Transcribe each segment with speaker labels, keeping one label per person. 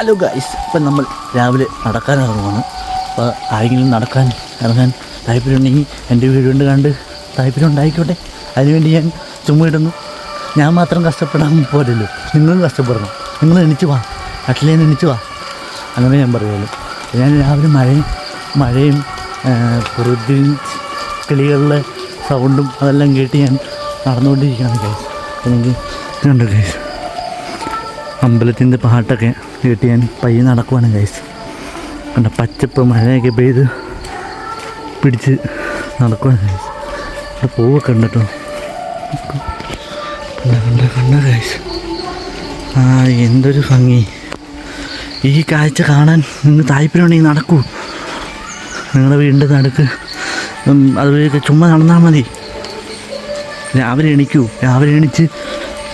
Speaker 1: Hello guys ഇപ്പം നമ്മൾ രാവിലെ നടക്കാൻ ഇറങ്ങുവാണ് അപ്പോൾ ആരെങ്കിലും നടക്കാൻ ഇറങ്ങാൻ താല്പര്യമുണ്ടെങ്കിൽ എന്റെ വീഡിയോ കണ്ട് താല്പര്യം ഉണ്ടായിക്കോട്ടെ. അതിനുവേണ്ടി ഞാൻ ചുമ്മാ ഇടുന്നു. ഞാൻ മാത്രം കഷ്ടപ്പെടാൻ പോരല്ലോ നിങ്ങളും കഷ്ടപ്പെടണം. നിങ്ങൾ എണിച്ച് വാ. നാട്ടിലേ എണിച്ച് വാ. അങ്ങനെ ഞാൻ പറയുള്ളൂ. ഞാൻ രാവിലെ മഴയും മഴയും പ്രകൃതി കിളികളുടെ സൗണ്ടും അതെല്ലാം കേട്ട് ഞാൻ നടന്നുകൊണ്ടിരിക്കുകയാണ് ഗൈസ് എനിക്ക് കണ്ടു ഗൈസ് അമ്പലത്തിന്റെ പാട്ടൊക്കെ കേട്ട് ഞാൻ പയ്യെ നടക്കുവാണ് കഴിച്ച് കണ്ട പച്ചപ്പ് മഴയൊക്കെ പെയ്ത് പിടിച്ച് നടക്കുവാണ് കഴിച്ച് അവിടെ പൂവൊക്കെ ഉണ്ട് കണ്ട കണ്ട കണ്ട ആ എന്തൊരു ഭംഗി. ഈ കാഴ്ച കാണാൻ നിങ്ങൾ താല്പര്യമുണ്ടെങ്കിൽ നടക്കൂ. നിങ്ങളുടെ വീടിന്റെ നടുക്ക് ഉം, അതുവഴിയൊക്കെ ചുമ്മാ നടന്നാൽ മതി. രാവിലെ എണീക്കൂ. രാവിലെ എണീച്ച്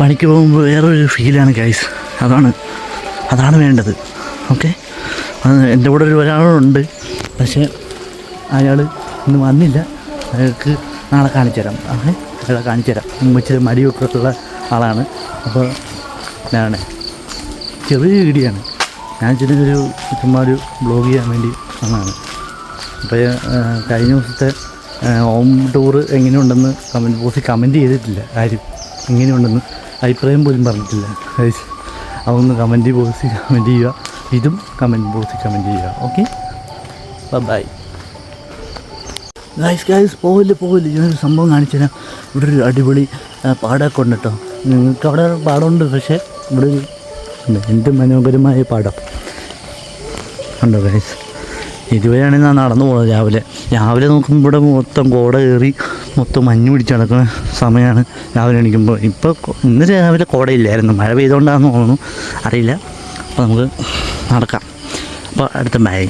Speaker 1: പണിക്ക് പോകുമ്പോൾ വേറൊരു ഫീലാണ് ഗൈസ് അതാണ്. അതാണ് വേണ്ടത്. ഓക്കെ എന്റെ കൂടെ ഒരു ഒരാളുണ്ട്. പക്ഷേ അയാൾ ഇന്ന് വന്നില്ല. അയാൾക്ക് നാളെ കാണിച്ചു തരാം. അങ്ങനെ അയാളെ കാണിച്ചു തരാം. ഇച്ചിരി മടിയൊക്കെ ഉള്ള ആളാണ്. അപ്പോൾ ഞാനാണ് ചെറിയ വീടിയാണ് ഞാൻ ചെറിയൊരു ചുമ്മാ ഒരു ബ്ലോഗ് ചെയ്യാൻ വേണ്ടി വന്നതാണ്. അപ്പോൾ കഴിഞ്ഞ ദിവസത്തെ ഹോം ടൂർ എങ്ങനെയുണ്ടെന്ന് കമന്റ് ബോക്സിൽ കമന്റ് ചെയ്തിട്ടില്ല. ആരും. എങ്ങനെയുണ്ടെന്ന് അഭിപ്രായം പോലും പറഞ്ഞിട്ടില്ല. അതൊന്ന് കമന്റ് ബോക്സിൽ കമന്റ് ചെയ്യുക. ഇതും കമന്റ് ബോക്സിൽ കമന്റ് ചെയ്യുക. ഓക്കെ? ബൈ ഗൈസ് ഗൈസ് പോവില്ല പോവില്ല. ഞാനൊരു സംഭവം കാണിച്ചു തരാം. ഇവിടെ ഒരു അടിപൊളി പാടമൊക്കെ ഉണ്ട് കേട്ടോ. നിങ്ങൾക്ക് അവിടെ പാടമുണ്ട് പക്ഷേ ഇവിടെ ഒരു എന്റെ മനോഹരമായ പാടം. ഉണ്ടോ ഗൈസ് ഇതുവരെയാണ് ഞാൻ നടന്നു പോകുന്നത് രാവിലെ. രാവിലെ നോക്കുമ്പോൾ ഇവിടെ മൊത്തം കോട കയറി മൊത്തം മഞ്ഞ് പിടിച്ച് നടക്കുന്ന സമയമാണ് രാവിലെ എണീക്കുമ്പോൾ ഇപ്പോൾ ഇന്ന് രാവിലെ കോടയില്ലായിരുന്നു. മഴ പെയ്തുകൊണ്ടാണെന്ന് തോന്നുന്നു. അറിയില്ല. അപ്പോൾ നമുക്ക് നടക്കാം. അപ്പോൾ അടുത്ത ബൈ